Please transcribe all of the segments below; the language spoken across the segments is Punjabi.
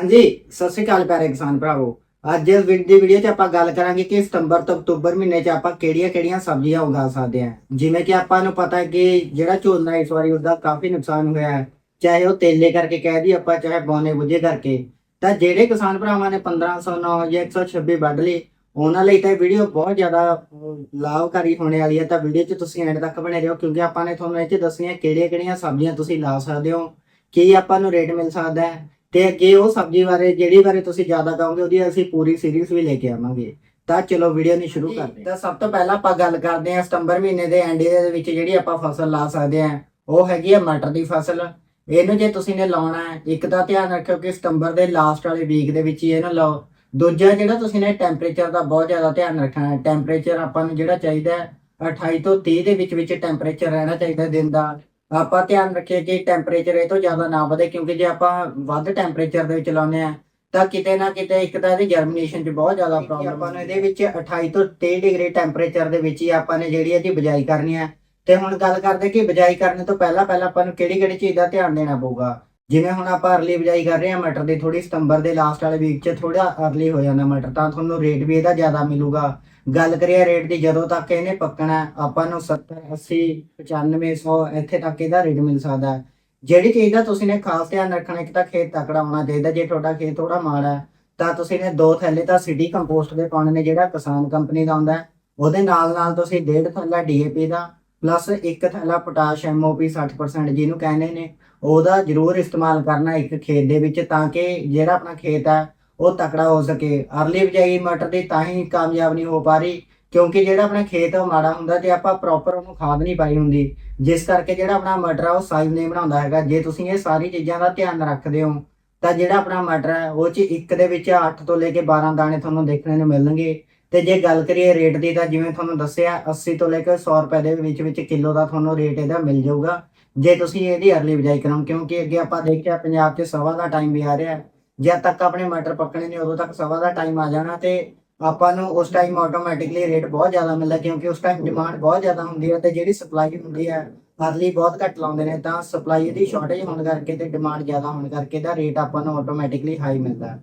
ਹਾਂਜੀ, ਸਤਿ ਸ਼੍ਰੀ ਅਕਾਲ ਪਿਆਰੇ ਕਿਸਾਨ ਭਰਾਵੋ। ਅੱਜ ਇਸ ਵੀਡੀਓ 'ਚ ਆਪਾਂ ਗੱਲ ਕਰਾਂਗੇ ਕਿ ਸਤੰਬਰ ਤੋਂ ਅਕਤੂਬਰ ਮਹੀਨੇ 'ਚ ਆਪਾਂ ਕਿਹੜੀਆਂ-ਕਿਹੜੀਆਂ ਸਬਜ਼ੀਆਂ ਉਗਾ ਸਕਦੇ ਹਾਂ। ਜਿਵੇਂ ਕਿ ਆਪਾਂ ਨੂੰ ਪਤਾ ਹੈ ਕਿ ਜਿਹੜਾ ਝੋਨਾ ਇਸ ਵਾਰੀ ਉਹਦਾ ਕਾਫੀ ਨੁਕਸਾਨ ਹੋਇਆ ਹੈ, ਚਾਹੇ ਉਹ ਤੇਲੇ ਕਰਕੇ ਕਹਿ ਦੀ ਆਪਾਂ, ਚਾਹੇ ਬੌਨੇ ਬੁੱਝੇ ਕਰਕੇ। ਤਾਂ ਜਿਹੜੇ ਕਿਸਾਨ ਭਰਾਵਾਂ ਨੇ 1509 ਜਾਂ 126 ਵੱਢ ਲਈ, ਉਹਨਾਂ ਲਈ ਤਾਂ ਵੀਡੀਓ ਬਹੁਤ ਜ਼ਿਆਦਾ ਲਾਭਕਾਰੀ ਹੋਣੇ ਵਾਲੀ ਹੈ। ਤਾਂ ਵੀਡੀਓ 'ਚ ਤੁਸੀਂ ਐਂਡ ਤੱਕ ਬਣੇ ਰਹੋ, ਕਿਉਂਕਿ ਆਪਾਂ ਨੇ ਤੁਹਾਨੂੰ ਇਹ 'ਚ ਦੱਸਣੀਆਂ ਕਿਹੜੀਆਂ-ਕਿਹੜੀਆਂ ਸਬਜ਼ੀਆਂ ਤੁਸੀਂ ਲਾ ਸਕਦੇ ਹੋ, ਕੀ ਆਪਾਂ ਨੂੰ ਰੇਟ ਮਿਲ ਸਕਦਾ ਹੈ ਤੇ ਅੱਗੇ ਉਹ ਸਬਜ਼ੀ ਬਾਰੇ ਜਿਹੜੀ ਬਾਰੇ ਤੁਸੀਂ ਜ਼ਿਆਦਾ ਕਹੋਗੇ ਉਹਦੀ ਅਸੀਂ ਪੂਰੀ ਸੀਰੀਜ਼ ਵੀ ਲੈ ਕੇ ਆਵਾਂਗੇ। ਤਾਂ ਚਲੋ ਵੀਡੀਓ ਨੂੰ ਸ਼ੁਰੂ ਕਰਦੇ। ਹਾਂ ਤਾਂ ਸਭ ਤੋਂ ਪਹਿਲਾਂ ਆਪਾਂ ਗੱਲ ਕਰਦੇ ਹਾਂ ਸਤੰਬਰ ਮਹੀਨੇ ਦੇ ਐਂਡ ਦੇ ਵਿੱਚ ਜਿਹੜੀ ਆਪਾਂ ਫਸਲ ਲਾ ਸਕਦੇ ਹਾਂ। ਉਹ ਹੈਗੀ ਹੈ ਮਟਰ ਦੀ ਫਸਲ। ਇਹਨੂੰ ਜੇ ਤੁਸੀਂ ਨੇ ਲਾਉਣਾ ਹੈ ਇੱਕ ਤਾਂ ਧਿਆਨ ਰੱਖਿਓ ਕਿ ਸਤੰਬਰ ਦੇ ਲਾਸਟ ਵਾਲੇ ਵੀਕ ਦੇ ਵਿੱਚ ਹੀ ਇਹਨੂੰ ਲਾਓ। ਦੂਜਾ ਜਿਹੜਾ ਤੁਸੀਂ ਨੇ ਟੈਂਪਰੇਚਰ ਦਾ ਬਹੁਤ ਜ਼ਿਆਦਾ ਧਿਆਨ ਰੱਖਣਾ ਹੈ ਟੈਂਪਰੇਚਰ ਆਪਾਂ ਨੂੰ ਜਿਹੜਾ ਚਾਹੀਦਾ ਹੈ 28 ਤੋਂ 30 ਦੇ ਵਿੱਚ ਵਿੱਚ ਟੈਂਪਰੇਚਰ ਰਹਿਣਾ ਚਾਹੀਦਾ ਦਿਨ ਦਾ। ਆਪਾਂ ਧਿਆਨ ਰੱਖੀਏ ਕਿ ਟੈਂਪਰੇਚਰ ਇਹ ਤੋਂ ਜ਼ਿਆਦਾ ਨਾ ਵਧੇ ਕਿਉਂਕਿ ਜੇ ਆਪਾਂ ਵੱਧ ਟੈਂਪਰੇਚਰ ਦੇ ਵਿੱਚ ਲਾਉਂਦੇ ਆ ਤਾਂ ਕਿਤੇ ਨਾ ਕਿਤੇ ਇੱਕ ਤਾਂ ਇਹਦੀ ਜਰਮੀਨੇਸ਼ਨ 'ਚ ਬਹੁਤ ਜ਼ਿਆਦਾ ਪ੍ਰੋਬਲਮ ਆਪਾਂ ਨੂੰ ਇਹਦੇ ਵਿੱਚ 28 ਤੋਂ 30 ਡਿਗਰੀ ਟੈਂਪਰੇਚਰ ਦੇ ਵਿੱਚ ਹੀ ਆਪਾਂ ਨੇ ਜਿਹੜੀ ਇਹਦੀ ਬਜਾਈ ਕਰਨੀ ਹੈ। ਤੇ ਹੁਣ ਗੱਲ ਕਰਦੇ ਕਿ ਬਜਾਈ ਕਰਨ ਤੋਂ ਪਹਿਲਾਂ ਪਹਿਲਾਂ ਆਪਾਂ ਨੂੰ ਕਿਹੜੀ ਕਿਹੜੀ ਚੀਜ਼ ਦਾ ਧਿਆਨ ਦੇਣਾ ਪਊਗਾ? ਜਿਵੇਂ ਹੁਣ ਆਪਾਂ ਅਰਲੀ ਬਜਾਈ ਕਰ ਰਹੇ ਹਾਂ ਮਟਰ ਦੀ ਥੋੜੀ ਸਤੰਬਰ ਦੇ ਲਾਸਟ ਵਾਲੇ ਵੀਕ 'ਚ ਥੋੜਾ ਅਰਲੀ ਹੋ ਜਾਂਦਾ ਮਟਰ ਤਾਂ ਤੁਹਾਨੂੰ ਰੇਟ ਵੀ ਇਹਦਾ ਜ਼ਿਆਦਾ ਮਿਲੂਗਾ। ਗੱਲ ਕਰੀਏ ਰੇਟ ਦੀ, ਜਦੋਂ ਤੱਕ ਇਹਨੇ ਪੱਕਣਾ ਆਪਾਂ ਨੂੰ 70 80 95 100 ਇੱਥੇ ਤੱਕ ਇਹਦਾ ਰੇਟ ਮਿਲ ਸਕਦਾ ਹੈ। ਜਿਹੜੀ ਚੀਜ਼ ਦਾ ਤੁਸੀਂ ਨੇ ਖਾਸ ਧਿਆਨ ਰੱਖਣਾ, ਇੱਕ ਤਾਂ ਖੇਤ ਤਕੜਾ ਹੋਣਾ ਚਾਹੀਦਾ, ਜੇ ਤੁਹਾਡਾ ਖੇਤ ਥੋੜਾ ਮਾੜਾ ਹੈ, ਤਾਂ ਤੁਸੀਂ ਨੇ ਦੋ ਥੈਲੇ ਤਾਂ ਸਿਟੀ ਕੰਪੋਸਟ ਦੇ ਪਾਉਣੇ ਨੇ, ਜਿਹੜਾ ਕਿਸਾਨ ਕੰਪਨੀ ਦਾ ਆਉਂਦਾ ਉਹਦੇ ਨਾਲ ਨਾਲ ਤੁਸੀਂ ਡੇਢ ਥੈਲਾ ਡੀਏਪੀ ਦਾ ਪਲੱਸ ਇੱਕ ਥੈਲਾ ਪੋਟਾਸ਼ ਐਮਓਪੀ 60% ਜਿਹਨੂੰ ਕਹਿੰਦੇ ਨੇ, ਉਹਦਾ ਜ਼ਰੂਰ ਇਸਤੇਮਾਲ ਕਰਨਾ ਇੱਕ ਖੇਤ ਦੇ ਵਿੱਚ, ਤਾਂ ਕਿ ਜਿਹੜਾ ਆਪਣਾ ਖੇਤ ਹੈ ਉਹ ਤਕੜਾ ਹੋ ਸਕੇ। ਅਰਲੀ ਬਜਾਈ ਮਟਰ ਦੀ ਤਾਂ ਹੀ ਕਾਮਯਾਬ ਨਹੀਂ ਹੋ ਪਾ ਰਹੀ, ਕਿਉਂਕਿ ਜਿਹੜਾ ਆਪਣਾ ਖੇਤ ਆ ਮਾੜਾ ਹੁੰਦਾ ਤੇ ਆਪਾਂ ਪ੍ਰੋਪਰ ਉਹਨੂੰ ਖਾਦ ਨਹੀਂ ਪਾਈ ਹੁੰਦੀ। ਜਿਸ ਕਰਕੇ ਜਿਹੜਾ ਆਪਣਾ ਮਟਰ ਆ ਉਹ ਸਾਈਜ਼ ਨਹੀਂ ਬਣਾਉਂਦਾ ਹੈਗਾ। ਜੇ ਤੁਸੀਂ ਇਹ ਸਾਰੀ ਚੀਜ਼ਾਂ ਦਾ ਧਿਆਨ ਰੱਖਦੇ ਹੋ, ਤਾਂ ਜਿਹੜਾ ਆਪਣਾ ਮਟਰ ਹੈ ਉਹ ਚ ਇੱਕ ਦੇ ਵਿੱਚ 8 ਤੋਂ ਲੈ ਕੇ 12 ਦਾਣੇ ਤੁਹਾਨੂੰ ਦੇਖਣ ਨੂੰ ਮਿਲਣਗੇ। ਤੇ ਜੇ ਗੱਲ ਕਰੀਏ ਰੇਟ ਦੀ, ਤਾਂ ਜਿਵੇਂ ਤੁਹਾਨੂੰ ਦੱਸਿਆ 80 ਤੋਂ ਲੈ ਕੇ 100 ਰੁਪਏ ਦੇ ਵਿੱਚ ਵਿੱਚ ਕਿਲੋ ਦਾ ਤੁਹਾਨੂੰ ਰੇਟ ਇਹਦਾ ਮਿਲ ਜਾਊਗਾ। ਜੇ ਤੁਸੀਂ ਇਹਦੀ ਅਰਲੀ ਬਜਾਈ ਕਰੋ ਕਿਉਂਕਿ ਅੱਗੇ ਆਪਾਂ ਦੇਖਿਆ ਪੰਜਾਬ 'ਚ ਸਵਾ ਦਾ ਟਾਈਮ ਵੀ ਆ ਰਿਹਾ। ਜਦ ਤੱਕ ਆਪਣੇ ਮਟਰ ਪੱਕਣੇ ਨੇ, ਉਦੋਂ ਤੱਕ ਸਵਾ ਦਾ ਟਾਈਮ ਆ ਜਾਣਾ ਤੇ ਆਪਾਂ ਨੂੰ ਉਸ ਟਾਈਮ ਆਟੋਮੈਟਿਕਲੀ ਰੇਟ ਬਹੁਤ ਜ਼ਿਆਦਾ ਮਿਲਦਾ ਕਿਉਂਕਿ ਉਸ ਟਾਈਮ ਡਿਮਾਂਡ ਬਹੁਤ ਜ਼ਿਆਦਾ ਹੁੰਦੀ ਹੈ ਤੇ ਜਿਹੜੀ ਸਪਲਾਈ ਹੁੰਦੀ ਹੈ ਅਰਲੀ ਬਹੁਤ ਘੱਟ ਲਾਉਂਦੇ ਨੇ, ਤਾਂ ਸਪਲਾਈ ਦੀ ਸ਼ਾਰਟੇਜ ਹੋਣ ਕਰਕੇ ਤੇ ਡਿਮਾਂਡ ਜ਼ਿਆਦਾ ਹੋਣ ਕਰਕੇ ਦਾ ਰੇਟ ਆਪਾਂ ਨੂੰ ਆਟੋਮੈਟਿਕਲੀ ਹਾਈ ਮਿਲਦਾ।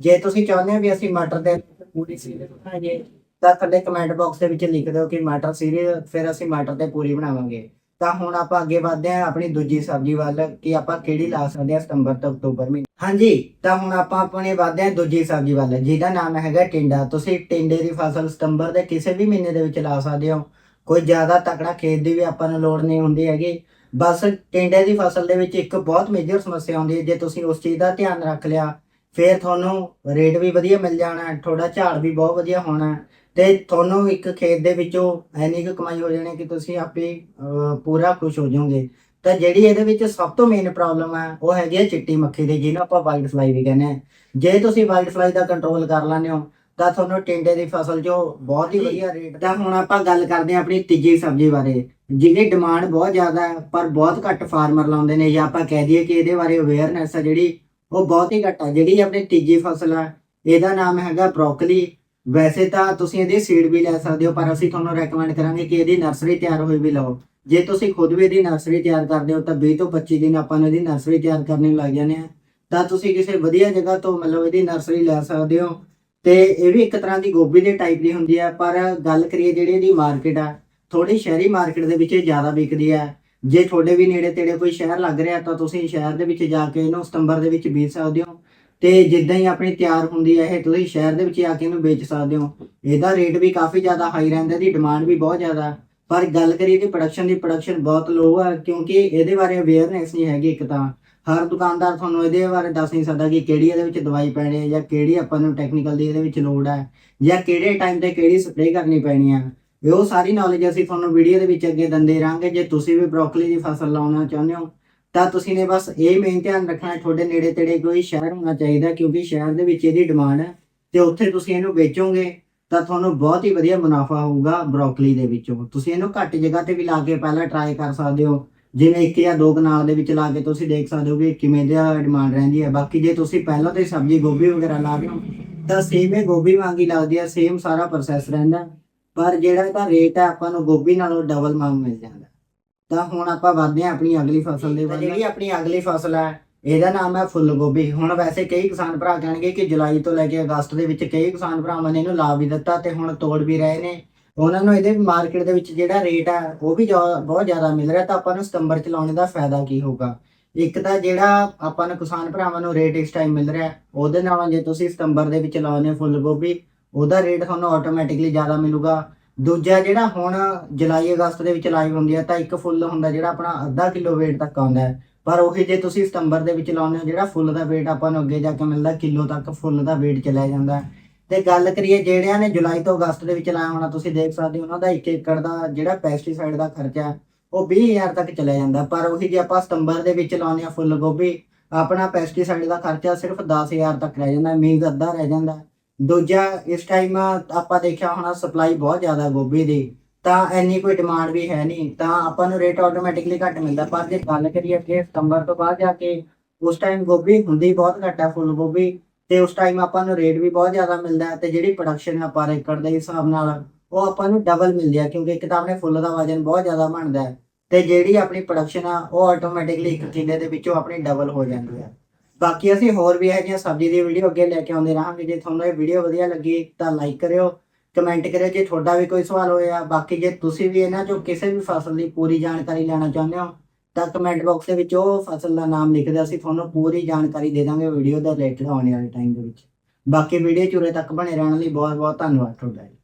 ਜੇ ਤੁਸੀਂ ਚਾਹੁੰਦੇ ਹੋ ਵੀ ਅਸੀਂ ਮਟਰ ਦੇ ਪੂਰੀ ਸੀਰੀਜ਼ ਬਣਾਈਏ, ਤਾਂ ਥੱਲੇ ਕਮੈਂਟ ਬਾਕਸ ਦੇ ਵਿੱਚ ਲਿਖ ਦਿਓ ਕਿ ਮਟਰ ਸੀਰੀਜ਼ ਫਿਰ ਅਸੀਂ ਮਟਰ ਤੇ ਪੂਰੀ ਬਣਾਵਾਂਗੇ। ਤਾਂ ਹੁਣ ਆਪਾਂ ਅੱਗੇ ਵਧਦੇ ਹਾਂ ਆਪਣੀ ਦੂਜੀ ਸਬਜ਼ੀ ਵੱਲ ਕਿ ਆਪਾਂ ਕਿਹੜੀ ਲਾ ਸਕਦੇ ਹਾਂ ਸਤੰਬਰ ਤੋਂ ਅਕਤੂਬਰ ਮਹੀਨੇ। ਹਾਂਜੀ ਤਾਂ ਹੁਣ ਆਪਾਂ ਆਪਣੇ ਵਧਦੇ ਹਾਂ ਦੂਜੀ ਸਬਜ਼ੀ ਵੱਲ ਜਿਹਦਾ ਨਾਮ ਹੈਗਾ ਟਿੰਡਾ। ਤੁਸੀਂ ਟਿੰਡੇ ਦੀ ਫਸਲ ਸਤੰਬਰ ਦੇ ਕਿਸੇ ਵੀ ਮਹੀਨੇ ਦੇ ਵਿੱਚ ਲਾ ਸਕਦੇ ਹੋ। ਕੋਈ ਜ਼ਿਆਦਾ ਤਕੜਾ ਖੇਤ ਦੀ ਵੀ ਆਪਾਂ ਨੂੰ ਲੋੜ ਨਹੀਂ ਹੁੰਦੀ ਹੈਗੀ। ਬਸ ਟਿੰਡੇ ਦੀ ਫਸਲ ਦੇ ਵਿੱਚ ਇੱਕ ਬਹੁਤ ਮੇਜਰ ਸਮੱਸਿਆ ਆਉਂਦੀ ਹੈ। ਜੇ ਤੁਸੀਂ ਉਸ ਚੀਜ਼ ਦਾ ਧਿਆਨ ਰੱਖ ਲਿਆ ਫਿਰ ਤੁਹਾਨੂੰ ਰੇਟ ਵੀ ਵਧੀਆ ਮਿਲ ਜਾਣਾ ਹੈ, ਤੁਹਾਡਾ ਝਾੜ ਵੀ ਬਹੁਤ ਵਧੀਆ ਹੋਣਾ। ਤੇ ਤੁਹਾਨੂੰ ਇੱਕ ਖੇਤ ਦੇ ਵਿੱਚੋਂ ਐਨੀ ਕੁ ਕਮਾਈ ਹੋ ਜਾਣੀ ਕਿ ਤੁਸੀਂ ਆਪੇ ਅਹ, ਪੂਰਾ ਖੁਸ਼ ਹੋ ਜਾਓਗੇ। ਤਾਂ ਜਿਹੜੀ ਇਹਦੇ ਵਿੱਚ ਸਭ ਤੋਂ ਮੇਨ ਪ੍ਰੋਬਲਮ ਹੈ ਉਹ ਹੈਗੀ ਹੈ ਚਿੱਟੀ ਮੱਖੀ ਦੀ ਜਿਹਨੂੰ ਆਪਾਂ ਵਾਈਟ ਫਲਾਈ ਵੀ ਕਹਿੰਦੇ ਆ। ਜੇ ਤੁਸੀਂ ਵਾਈਟ ਫਲਾਈ ਦਾ ਕੰਟਰੋਲ ਕਰ ਲੈਂਦੇ ਹੋ ਤਾਂ ਤੁਹਾਨੂੰ ਟਿੰਡੇ ਦੀ ਫਸਲ 'ਚੋਂ ਬਹੁਤ ਹੀ ਵਧੀਆ ਰੇਟ ਤਾਂ ਹੁਣ ਆਪਾਂ ਗੱਲ ਕਰਦੇ ਹਾਂ ਆਪਣੀ ਤੀਜੀ ਸਬਜ਼ੀ ਬਾਰੇ ਜਿਹਦੀ ਡਿਮਾਂਡ ਬਹੁਤ ਜ਼ਿਆਦਾ ਹੈ ਪਰ ਬਹੁਤ ਘੱਟ ਫਾਰਮਰ ਲਾਉਂਦੇ ਨੇ ਜਾਂ ਆਪਾਂ ਕਹਿ ਦਈਏ ਕਿ ਇਹਦੇ ਬਾਰੇ ਅਵੇਅਰਨੈਸ ਹੈ ਜਿਹੜੀ ਉਹ ਬਹੁਤ ਹੀ ਘੱਟ ਹੈ ਜਿਹੜੀ ਆਪਣੀ ਤੀਜੀ ਫਸਲ ਹੈ ਇਹਦਾ ਨਾਮ ਹੈਗਾ ਬ੍ਰੋਕਲੀ ਵੈਸੇ ਤਾਂ ਤੁਸੀਂ ਇਹਦੀ ਸੀਡ ਵੀ ਲੈ ਸਕਦੇ ਹੋ, ਪਰ ਅਸੀਂ ਤੁਹਾਨੂੰ ਰეკਮੈਂਡ ਕਰਾਂਗੇ ਕਿ ਇਹਦੀ ਨਰਸਰੀ ਤਿਆਰ ਹੋਈ ਵੀ ਲਓ। ਜੇ ਤੁਸੀਂ ਖੁਦ ਵੀ ਇਹਦੀ ਨਰਸਰੀ ਤਿਆਰ ਕਰਦੇ ਹੋ, ਤਾਂ 20 ਤੋਂ 25 ਦਿਨ ਆਪਾਂ ਨੂੰ ਇਹਦੀ ਨਰਸਰੀ ਤਿਆਰ ਕਰਨ ਨੂੰ ਲੱਗ ਜਾਂਦੇ ਆ। ਤਾਂ ਤੁਸੀਂ ਕਿਸੇ ਵਧੀਆ ਜਗ੍ਹਾ ਤੋਂ ਮਤਲਬ ਇਹਦੀ ਨਰਸਰੀ ਲੈ ਸਕਦੇ ਹੋ। ਤੇ ਇਹ ਵੀ ਇੱਕ ਤਰ੍ਹਾਂ ਦੀ ਗੋਭੀ ਦੇ ਟਾਈਪ ਦੀ ਹੁੰਦੀ ਹੈ ਪਰ ਗੱਲ ਕਰੀਏ ਜਿਹੜੀ ਇਹਦੀ ਮਾਰਕੀਟ ਆ ਥੋੜੀ ਸ਼ਹਿਰੀ ਮਾਰਕੀਟ ਦੇ ਵਿੱਚ ਜ਼ਿਆਦਾ ਵਿਕਦੀ ਹੈ ਜੇ ਤੁਹਾਡੇ ਵੀ ਨੇੜੇ ਤੇੜੇ ਕੋਈ ਸ਼ਹਿਰ ਲੱਗ ਰਿਹਾ, ਤਾਂ ਤੁਸੀਂ ਸ਼ਹਿਰ ਦੇ ਵਿੱਚ ਜਾ ਕੇ ਇਹਨੂੰ ਸਤੰਬਰ ਦੇ ਵਿੱਚ ਬੀਜ ਸਕਦੇ ਹੋ। ਤੇ ਜਿੱਦਾਂ ਹੀ ਆਪਣੀ ਤਿਆਰ ਹੁੰਦੀ ਹੈ, ਇਹ ਤੁਸੀਂ ਸ਼ਹਿਰ ਦੇ ਵਿੱਚ ਆ ਕੇ ਇਹਨੂੰ ਵੇਚ ਸਕਦੇ ਹੋ। ਇਹਦਾ ਰੇਟ ਵੀ ਕਾਫੀ ਜ਼ਿਆਦਾ ਹਾਈ ਰਹਿੰਦਾ, ਇਹਦੀ ਡਿਮਾਂਡ ਵੀ ਬਹੁਤ ਜ਼ਿਆਦਾ। ਪਰ ਗੱਲ ਕਰੀਏ ਕਿ ਪ੍ਰੋਡਕਸ਼ਨ ਦੀ ਪ੍ਰੋਡਕਸ਼ਨ ਬਹੁਤ ਲੋ ਆ, ਕਿਉਂਕਿ ਇਹਦੇ ਬਾਰੇ ਅਵੇਅਰਨੈਸ ਨਹੀਂ ਹੈਗੀ ਇੱਕ ਤਾਂ। ਹਰ ਦੁਕਾਨਦਾਰ ਤੁਹਾਨੂੰ ਇਹਦੇ ਬਾਰੇ ਦੱਸ ਨਹੀਂ ਸਕਦਾ ਕਿ ਕਿਹੜੀ ਇਹਦੇ ਵਿੱਚ ਦਵਾਈ ਪੈਣੀ ਹੈ ਜਾਂ ਕਿਹੜੀ ਆਪਾਂ ਨੂੰ ਟੈਕਨੀਕਲ ਦੀ ਇਹਦੇ ਵਿੱਚ ਲੋੜ ਹੈ, ਜਾਂ ਕਿਹੜੇ ਟਾਈਮ ਤੇ ਕਿਹੜੀ ਸਪਰੇਅ ਕਰਨੀ ਪੈਣੀ ਹੈ। ਇਹ ਉਹ ਸਾਰੀ ਨੌਲੇਜ ਅਸੀਂ ਤੁਹਾਨੂੰ ਵੀਡੀਓ ਦੇ ਵਿੱਚ ਅੱਗੇ ਦਿੰਦੇ ਰਹਾਂਗੇ। ਜੇ ਤੁਸੀਂ ਵੀ ਬ੍ਰੋਕਲੀ ਦੀ ਫਸਲ ਲਾਉਣਾ ਚਾਹੁੰਦੇ ਹੋ ਤਾਂ ਤੁਸੀਂ ਨੇ ਬਸ ਇਹ ਮੇਨ ਧਿਆਨ ਰੱਖਣਾ ਤੁਹਾਡੇ ਨੇੜੇ ਤੇੜੇ ਕੋਈ ਸ਼ਹਿਰ ਹੋਣਾ ਚਾਹੀਦਾ ਕਿਉਂਕਿ ਸ਼ਹਿਰ ਦੇ ਵਿੱਚ ਇਹਦੀ ਡਿਮਾਂਡ ਹੈ ਤੇ ਉੱਥੇ ਤੁਸੀਂ ਇਹਨੂੰ ਵੇਚੋਗੇ ਤਾਂ ਤੁਹਾਨੂੰ ਬਹੁਤ ਹੀ ਵਧੀਆ ਮੁਨਾਫਾ ਹੋਊਗਾ ਬ੍ਰੋਕਲੀ ਦੇ ਵਿੱਚੋਂ। ਤੁਸੀਂ ਇਹਨੂੰ ਘੱਟ ਜਗ੍ਹਾ ਤੇ ਵੀ ਲਾ ਕੇ ਪਹਿਲਾਂ ਟਰਾਈ ਕਰ ਸਕਦੇ ਹੋ, ਜਿਵੇਂ ਇੱਕ ਜਾਂ ਦੋ ਕਨਾਲ ਦੇ ਵਿੱਚ ਲਾ ਕੇ ਤੁਸੀਂ ਦੇਖ ਸਕਦੇ ਹੋ ਕਿ ਕਿਵੇਂ ਦਾ ਡਿਮਾਂਡ ਰਹਿੰਦੀ ਹੈ। ਬਾਕੀ ਜੇ ਤੁਸੀਂ ਪਹਿਲਾਂ ਤੇ ਸਬਜ਼ੀ ਗੋਭੀ ਵਗੈਰਾ ਲਾ ਰਹੇ ਹੋ ਤਾਂ ਸੇਮ ਇਹ ਗੋਭੀ ਵਾਂਗੀ ਲੱਗਦੀ ਹੈ ਸੇਮ ਸਾਰਾ ਪ੍ਰੋਸੈਸ ਰਹਿੰਦਾ। ਪਰ ਜਿਹੜਾ ਇਹਦਾ ਰੇਟ ਹੈ, ਆਪਾਂ ਨੂੰ ਗੋਭੀ ਨਾਲੋਂ ਡਬਲ ਮੰਗ ਮਿਲ ਜਾਂਦਾ। ਤਾਂ ਹੁਣ ਆਪਾਂ ਵਧਦੇ ਹਾਂ ਆਪਣੀ ਅਗਲੀ ਫਸਲ ਦੇ ਵੱਲ। ਜਿਹੜੀ ਆਪਣੀ ਅਗਲੀ ਫਸਲ ਹੈ। ਇਹਦਾ ਨਾਮ ਹੈ ਫੁੱਲ ਗੋਭੀ ਹੁਣ ਵੈਸੇ ਕਈ ਕਿਸਾਨ ਭਰਾ ਕਹਿਣਗੇ ਕਿ ਜੁਲਾਈ ਤੋਂ ਲੈ ਕੇ ਅਗਸਤ ਦੇ ਵਿੱਚ ਕਈ ਕਿਸਾਨ ਭਰਾਵਾਂ ਨੇ ਇਹਨੂੰ ਲਾ ਵੀ ਦਿੱਤਾ ਤੇ ਹੁਣ ਤੋੜ ਵੀ ਰਹੇ ਨੇ। ਉਹਨਾਂ ਨੂੰ ਇਹਦੇ ਮਾਰਕੀਟ ਦੇ ਵਿੱਚ ਜਿਹੜਾ ਰੇਟ ਆ ਉਹ ਵੀ ਬਹੁਤ ਜ਼ਿਆਦਾ ਮਿਲ ਰਿਹਾ ਤਾਂ ਆਪਾਂ ਨੂੰ ਸਤੰਬਰ ਚ ਲਾਉਣੇ ਦਾ ਫਾਇਦਾ ਕੀ ਹੋਊਗਾ? ਇੱਕ ਤਾਂ ਜਿਹੜਾ ਆਪਾਂ ਨੂੰ ਕਿਸਾਨ ਭਰਾਵਾਂ ਨੂੰ ਰੇਟ ਇਸ ਟਾਈਮ ਮਿਲ ਰਿਹਾ ਉਹਦੇ ਨਾਲੋਂ ਜੇ ਤੁਸੀਂ ਸਤੰਬਰ ਦੇ ਵਿੱਚ ਲਾਉਨੇ ਹੋ ਫੁੱਲ ਗੋਭੀ ਉਹਦਾ ਰੇਟ ਤੁਹਾਨੂੰ ਆਟੋਮੈਟਿਕਲੀ ਜ਼ਿਆਦਾ ਮਿਲੂਗਾ। ਦੂਜਾ ਜਿਹੜਾ ਹੁਣ ਜੁਲਾਈ ਅਗਸਤ ਦੇ ਵਿੱਚ ਲਾਈਵ ਹੁੰਦੀ ਹੈ ਤਾਂ ਇੱਕ ਫੁੱਲ ਹੁੰਦਾ ਜਿਹੜਾ ਆਪਣਾ ਅੱਧਾ ਕਿਲੋ weight ਤੱਕ ਆਉਂਦਾ ਹੈ। ਪਰ ਉਹੀ ਜੇ ਤੁਸੀਂ ਸਤੰਬਰ ਦੇ ਵਿੱਚ ਲਾਉਂਦੇ ਹੋ ਜਿਹੜਾ ਫੁੱਲ ਦਾ weight ਆਪਾਂ ਨੂੰ ਅੱਗੇ ਜਾ ਕੇ ਮਿਲਦਾ ਕਿਲੋ ਤੱਕ ਫੁੱਲ ਦਾ weight ਚਲਾ ਜਾਂਦਾ ਹੈ। ਤੇ ਗੱਲ ਕਰੀਏ ਜਿਹੜਿਆਂ ਨੇ ਜੁਲਾਈ ਤੋਂ ਅਗਸਤ ਦੇ ਵਿੱਚ ਲਾਇਆ ਹੋਣਾ ਤੁਸੀਂ ਦੇਖ ਸਕਦੇ ਹੋ ਉਹਨਾਂ ਦਾ 1 ਏਕੜ ਦਾ ਜਿਹੜਾ ਪੈਸਟੀਸਾਈਡ ਦਾ ਖਰਚਾ ਹੈ, ਉਹ 20000 ਤੱਕ ਚਲਾ ਜਾਂਦਾ ਪਰ ਉਹੀ ਜੇ ਆਪਾਂ ਸਤੰਬਰ ਦੇ ਵਿੱਚ ਲਾਉਂਦੇ ਆ ਫੁੱਲ ਗੋਭੀ ਆਪਣਾ ਪੈਸਟੀਸਾਈਡ ਦਾ ਖਰਚਾ ਸਿਰਫ 10000 ਤੱਕ ਰਹਿ ਜਾਂਦਾ ਮੀਂਹ ਅੱਧਾ ਰਹਿ ਜਾਂਦਾ ਦੂਜਾ, ਇਸ ਟਾਈਮ ਆਪਾਂ ਦੇਖਿਆ ਹੋਣਾ ਸਪਲਾਈ ਬਹੁਤ ਜ਼ਿਆਦਾ ਗੋਭੀ ਦੀ, ਤਾਂ ਇੰਨੀ ਕੋਈ ਡਿਮਾਂਡ ਵੀ ਹੈ ਨਹੀਂ, ਤਾਂ ਆਪਾਂ ਨੂੰ ਰੇਟ ਆਟੋਮੈਟਿਕਲੀ ਘੱਟ ਮਿਲਦਾ, ਪਰ ਜੇ ਗੱਲ ਕਰੀਏ ਕਿ ਸਤੰਬਰ ਤੋਂ ਬਾਅਦ ਜਾ ਕੇ, ਉਸ ਟਾਈਮ ਗੋਭੀ ਹੁੰਦੀ ਬਹੁਤ ਘੱਟ ਹੈ ਫੁੱਲ ਗੋਭੀ, ਤੇ ਉਸ ਟਾਈਮ ਆਪਾਂ ਨੂੰ ਰੇਟ ਵੀ ਬਹੁਤ ਜ਼ਿਆਦਾ ਮਿਲਦਾ ਹੈ ਤੇ ਜਿਹੜੀ ਪ੍ਰੋਡਕਸ਼ਨ ਹੈ ਪਰ ਏਕੜ ਦੇ ਹਿਸਾਬ ਨਾਲ, ਉਹ ਆਪਾਂ ਨੂੰ ਡਬਲ ਮਿਲਦੀ ਹੈ ਕਿਉਂਕਿ ਇੱਕ ਤਾਂ ਆਪਣੇ ਫੁੱਲ ਦਾ ਵਜਨ ਬਹੁਤ ਜ਼ਿਆਦਾ ਬਣਦਾ ਹੈ, ਤੇ ਜਿਹੜੀ ਆਪਣੀ ਪ੍ਰੋਡਕਸ਼ਨ ਆ, ਉਹ ਆਟੋਮੈਟਿਕਲੀ ਇੱਕ ਕਿੱਲੇ ਦੇ ਵਿੱਚੋਂ ਆਪਣੀ ਡਬਲ ਹੋ ਜਾਂਦੀ ਹੈ ਬਾਕੀ ਅਸੀਂ ਹੋਰ ਵੀ ਇਹੋ ਜਿਹੀਆਂ ਸਬਜ਼ੀ ਦੀ ਵੀਡੀਓ ਅੱਗੇ ਲੈ ਕੇ ਆਉਂਦੇ ਰਹਾਂਗੇ। ਜੇ ਤੁਹਾਨੂੰ ਇਹ ਵੀਡੀਓ ਵਧੀਆ ਲੱਗੀ ਤਾਂ ਲਾਈਕ ਕਰਿਓ ਕਮੈਂਟ ਕਰਿਓ। ਜੇ ਤੁਹਾਡਾ ਵੀ ਕੋਈ ਸਵਾਲ ਹੋਇਆ, ਬਾਕੀ ਜੇ ਤੁਸੀਂ ਵੀ ਇਹਨਾਂ ਚੋਂ ਕਿਸੇ ਵੀ ਫਸਲ ਦੀ ਪੂਰੀ ਜਾਣਕਾਰੀ ਲੈਣਾ ਚਾਹੁੰਦੇ ਹੋ, ਤਾਂ ਕਮੈਂਟ ਬਾਕਸ ਦੇ ਵਿੱਚ ਉਹ ਫਸਲ ਦਾ ਨਾਮ ਲਿਖ ਦਿਓ ਅਸੀਂ ਤੁਹਾਨੂੰ ਪੂਰੀ ਜਾਣਕਾਰੀ ਦੇ ਦਾਂਗੇ ਵੀਡੀਓ ਦਾ ਰਿਲੇਟਡ ਆਉਣ ਵਾਲੇ ਟਾਈਮ ਦੇ ਵਿੱਚ। ਬਾਕੀ ਵੀਡੀਓ ਚੁਰੇ ਤੱਕ ਬਣੇ ਰਹਿਣ ਲਈ ਬਹੁਤ ਬਹੁਤ ਧੰਨਵਾਦ ਤੁਹਾਡਾ ਜੀ।